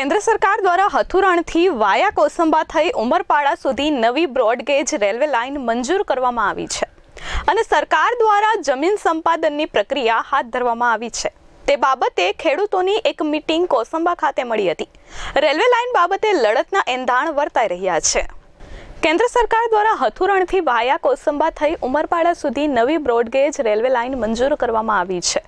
કેન્દ્ર સરકાર દ્વારા હથુરણથી વાયા કોસંબા થઈ ઉમરપાડા સુધી નવી બ્રોડગેજ રેલવે લાઇન મંજૂર કરવામાં આવી છે. અને સરકાર દ્વારા જમીન સંપાદનની પ્રક્રિયા હાથ ધરવામાં આવી છે. તે બાબતે ખેડૂતોની એક મીટિંગ કોસંબા ખાતે મળી હતી. રેલવે લાઇન બાબતે લડતના એંધાણ વર્તાઈ રહ્યા છે. કેન્દ્ર સરકાર દ્વારા હથુરણથી વાયા કોસંબા થઈ ઉમરપાડા સુધી નવી બ્રોડગેજ રેલવે લાઇન મંજૂર કરવામાં આવી છે.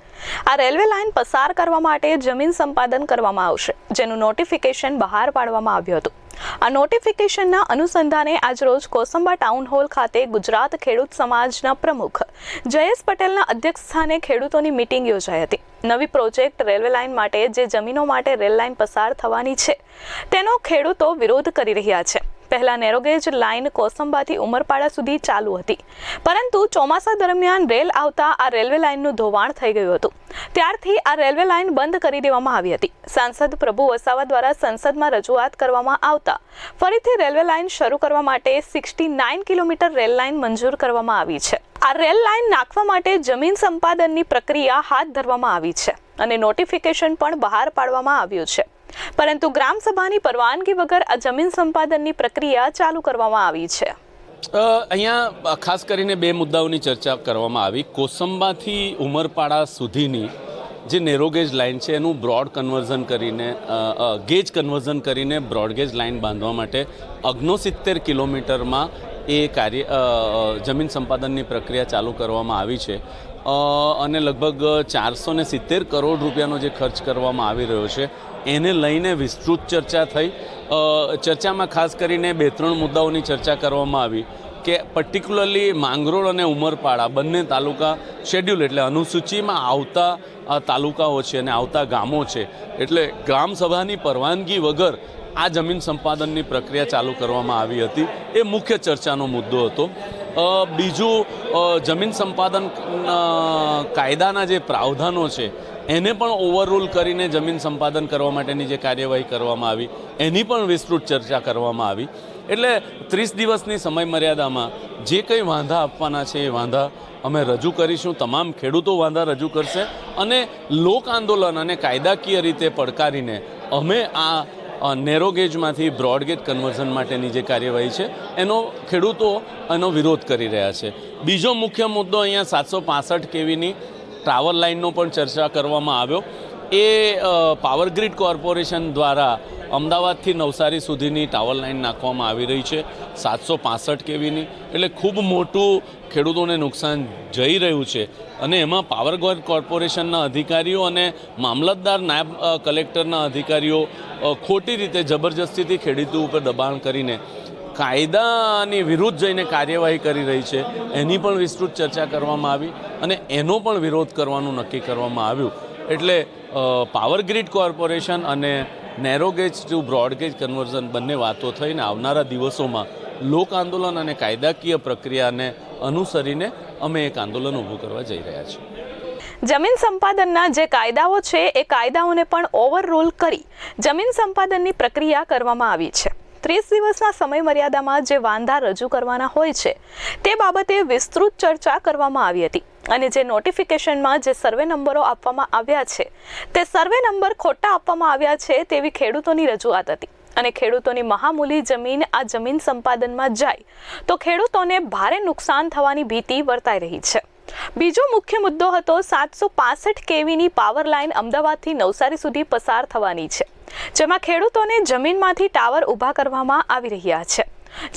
આ રેલવે લાઇન પસાર કરવા માટે જમીન સંપાદન કરવામાં આવશે, જેનું નોટિફિકેશન બહાર પાડવામાં આવ્યું હતું. આ નોટિફિકેશનના અનુસંધાને આજરોજ કોસંબા ટાઉન હોલ ખાતે ગુજરાત ખેડૂત સમાજના પ્રમુખ જયેશ પટેલના અધ્યક્ષસ્થાને ખેડૂતોની મિટિંગ યોજાઈ હતી. નવી પ્રોજેક્ટ રેલવે લાઇન માટે જે જમીનો માટે રેલ લાઇન પસાર થવાની છે, તેનો ખેડૂતો વિરોધ કરી રહ્યા છે. પહેલા નેરોગેજ લાઇન કોસંબાથી ઉમરપાડા સુધી ચાલુ હતી. પરંતુ ચોમાસા દરમિયાન રેલ આવતા આ રેલવે લાઇનનું ધોવાણ થઈ ગયું હતું. ત્યારથી આ રેલવે લાઇન બંધ કરી દેવામાં આવી હતી. સાંસદ પ્રભુ વસાવા દ્વારા સંસદમાં રજૂઆત કરવામાં આવતા ફરીથી રેલવે લાઇન શરૂ કરવા માટે sixty nine kilometre rail line મંજૂર કરવામાં આવી છે. આ રેલ લાઇન નાખવા માટે જમીન સંપાદનની પ્રક્રિયા હાથ ધરવામાં આવી છે અને નોટિફિકેશન પણ બહાર પાડવામાં આવ્યું છે. પરંતુ ગ્રામ સભાની પરવાનગી વગર આ જમીન સંપાદનની પ્રક્રિયા ચાલુ કરવામાં આવી છે. અહીંયા ખાસ કરીને બે મુદ્દાઓની ચર્ચા કરવામાં આવી. કોસંબાથી ઉમરપાડા સુધીની જે નેરોગેજ લાઇન છે, એનું બ્રોડ કન્વર્ઝન કરીને ગેજ કન્વર્ઝન કરીને બ્રોડગેજ લાઇન બાંધવા માટે અગ્નોસિત્તેર કિલોમીટરમાં એ કાર્ય જમીન સંપાદનની પ્રક્રિયા ચાલુ કરવામાં આવી છે. અને લગભગ ચારસો ને સિત્તેર કરોડ રૂપિયાનો જે ખર્ચ કરવામાં આવી રહ્યો છે, એને લઈને વિસ્તૃત ચર્ચા થઈ. ચર્ચામાં ખાસ કરીને બે ત્રણ મુદ્દાઓની ચર્ચા કરવામાં આવી કે પર્ટિક્યુલરલી માંગરોળ અને ઉમરપાડા બંને તાલુકા શેડ્યુલ એટલે અનુસૂચિમાં આવતા તાલુકાઓ છે અને આવતા ગામો છે. એટલે ગ્રામસભાની પરવાનગી વગર આ જમીન સંપાદનની પ્રક્રિયા ચાલુ કરવામાં આવી હતી. એ મુખ્ય ચર્ચાનો મુદ્દો હતો. બીજું જમીન સંપાદન કાયદાના જે પ્રાવધાનો છે, એને પણ ઓવરરૂલ કરીને જમીન સંપાદન કરવા માટેની જે કાર્યવાહી કરવામાં આવી, એની પણ વિસ્તૃત ચર્ચા કરવામાં આવી. એટલે ત્રીસ દિવસની સમય મર્યાદામાં જે કંઈ વાંધા આપવાના છે એ વાંધા અમે રજૂ કરીશું. તમામ ખેડૂતો વાંધા રજૂ કરશે અને લોક આંદોલન અને કાયદાકીય રીતે પડકારીને અમે આ નેરો ગેજમાંથી બ્રોડગેજ કન્વર્ઝન માટેની જે કાર્યવાહી છે એનો ખેડૂતો એનો વિરોધ કરી રહ્યા છે. બીજો મુખ્ય મુદ્દો અહીંયા સાતસો પાસઠ કેવીની ટાવર લાઇનનો પણ ચર્ચા કરવામાં આવ્યો. એ અ, પાવર ગ્રીડ કોર્પોરેશન દ્વારા અમદાવાદથી નવસારી સુધીની ટાવર લાઇન નાખવામાં આવી રહી છે. સાતસો પાસઠ કેવીની. એટલે ખૂબ મોટું ખેડૂતોને નુકસાન જઈ રહ્યું છે. અને એમાં પાવરગોર કોર્પોરેશનના અધિકારીઓ અને મામલતદાર નાયબ કલેક્ટરના અધિકારીઓ ખોટી રીતે જબરજસ્તીથી ખેડૂતો ઉપર દબાણ કરીને કાયદાની વિરુદ્ધ જઈને કાર્યવાહી કરી રહી છે. એની પણ વિસ્તૃત ચર્ચા કરવામાં આવી અને એનો પણ વિરોધ કરવાનું નક્કી કરવામાં આવ્યું. એટલે પાવર ગ્રીડ કોર્પોરેશન અને narrow gauge to broad gauge conversion બંને વાતો થઈને આવનારા દિવસોમાં લોક આંદોલન અને કાયદાકીય પ્રક્રિયાને અનુસરીને અમે એક આંદોલન ઊભું કરવા જઈ રહ્યા છીએ. જમીન સંપાદનના જે કાયદાઓ છે, એ કાયદાઓને પણ ઓવરરૂલ કરી જમીન સંપાદનની પ્રક્રિયા કરવામાં આવી છે. ત્રીસ દિવસના સમય મર્યાદામાં જે વાંધા રજૂ કરવાના હોય છે, તે બાબતે વિસ્તૃત ચર્ચા કરવામાં આવી હતી અને જે નોટિફિકેશનમાં જે સર્વે નંબરો આપવામાં આવ્યા છે, તે સર્વે નંબર ખોટા આપવામાં આવ્યા છે તેવી ખેડૂતોની રજૂઆત હતી. અને ખેડૂતોની મહામૂલી જમીન આ જમીન સંપાદનમાં જાય, તો ખેડૂતોને ભારે નુકસાન થવાની ભીતિ વર્તાઈ રહી છે. બીજો મુખ્ય મુદ્દો હતો સાતસો પાસઠ કેવીની પાવર લાઇન અમદાવાદથી નવસારી સુધી પસાર થવાની છે. જેમાં ખેડૂતોને જમીનમાંથી ટાવર ઊભા કરવામાં આવી રહ્યા છે.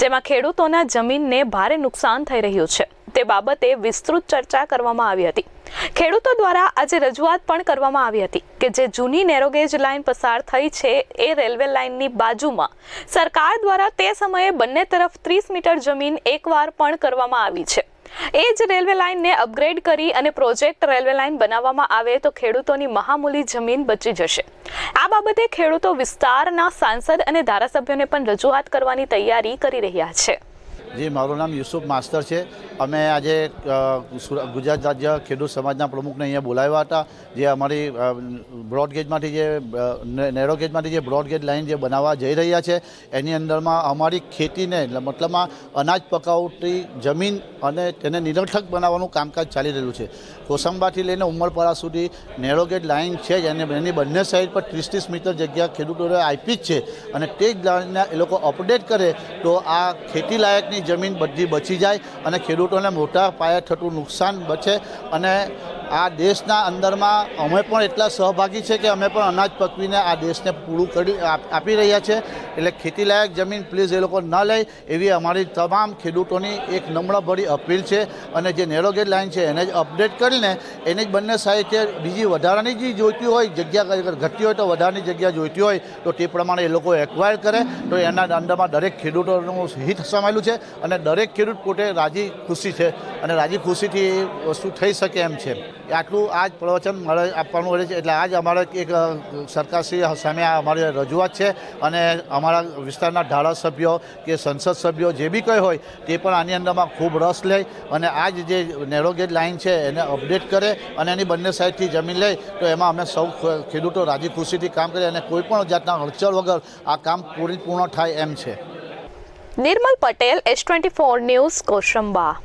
જેમાં ખેડૂતોના જમીનને ભારે નુકસાન થઈ રહ્યું છે. તે બાબતે વિસ્તૃત ચર્ચા કરવામાં આવી હતી. ખેડૂતો દ્વારા આજે રજૂઆત પણ કરવામાં આવી હતી કે જે જૂની નેરોગેજ લાઇન પસાર થઈ છે એ રેલવે લાઇનની બાજુમાં સરકાર દ્વારા તે સમયે બંને તરફ ત્રીસ મીટર જમીન એકવાર પણ કરવામાં આવી છે. એ જ રેલવે લાઇનને અપગ્રેડ કરી અને પ્રોજેક્ટ રેલવે લાઇન બનાવવામાં આવે તો ખેડૂતોની મહામૂલી જમીન બચી જશે. આ બાબતે ખેડૂતો વિસ્તારના સાંસદ અને ધારાસભ્યોને પણ રજૂઆત કરવાની તૈયારી કરી રહ્યા છે. જી, મારું નામ યુસુફ માસ્તર છે. અમે આજે ગુજરાત રાજ્ય ખેડૂત સમાજના પ્રમુખને અહીંયા બોલાવ્યા હતા. જે અમારી બ્રોડગેજમાંથી જે નેરો ગેજમાંથી જે બ્રોડગેજ લાઇન જે બનાવવા જઈ રહ્યા છે, એની અંદરમાં અમારી ખેતીને મતલબમાં અનાજ પકાવતી જમીન અને તેને નિરર્થક બનાવવાનું કામકાજ ચાલી રહ્યું છે. કોસંબાથી લઈને ઉમરપાડા સુધી નેરો ગેજ લાઇન છે જ, અને એની બંને સાઈડ પર ત્રીસ ત્રીસ મીટર જગ્યા ખેડૂતોને આપી જ છે. અને તે જ લાઇનને એ લોકો અપડેટ કરે તો આ ખેતી લાયકની જમીન બધી બચી જાય અને ખેડૂતોને મોટા પાયે થતું નુકસાન બચે અને આ દેશના અંદરમાં અમે પણ એટલા સહભાગી છે કે અમે પણ અનાજ પકવીને આ દેશને પૂરું કરી આપી રહ્યા છે. એટલે ખેતીલાયક જમીન પ્લીઝ એ લોકો ન લે. એવી અમારી તમામ ખેડૂતોની એક નમ્રભરી અપીલ છે અને જે નેરોગેટ લાઇન છે એને જ અપડેટ કરીને એને જ બંને સાઈડે બીજી વધારાની જે જોઈતી હોય, જગ્યા ઘટતી હોય તો વધારાની જગ્યા જોઈતી હોય, તો તે પ્રમાણે એ લોકો એક્વાયર કરે. તો એના અંદરમાં દરેક ખેડૂતોનું હિત સમાયેલું છે અને દરેક ખેડૂત પોતે રાજી ખુશી છે. અને રાજી ખુશીથી વસ્તુ થઈ શકે એમ છે. આટલું આ જ પ્રવચન મળે આપવાનું રહે છે, એટલે આજ અમારે એક સરકારશ્રી સામે અમારી રજૂઆત છે અને અમારા વિસ્તારના ધારાસભ્યો કે સંસદ સભ્યો જે બી કંઈ હોય તે પણ આની અંદરમાં ખૂબ રસ લે અને આ જ જે નેરોગેજ લાઇન છે એને અપડેટ કરે અને એની બંને સાઈડથી જમીન લે, તો એમાં અમે સૌ ખેડૂતો રાજી ખુશીથી કામ કરીએ અને કોઈપણ જાતના હલચલ વગર આ કામ પૂરી થાય એમ છે. Nirmal Patel, S twenty four news Kosamba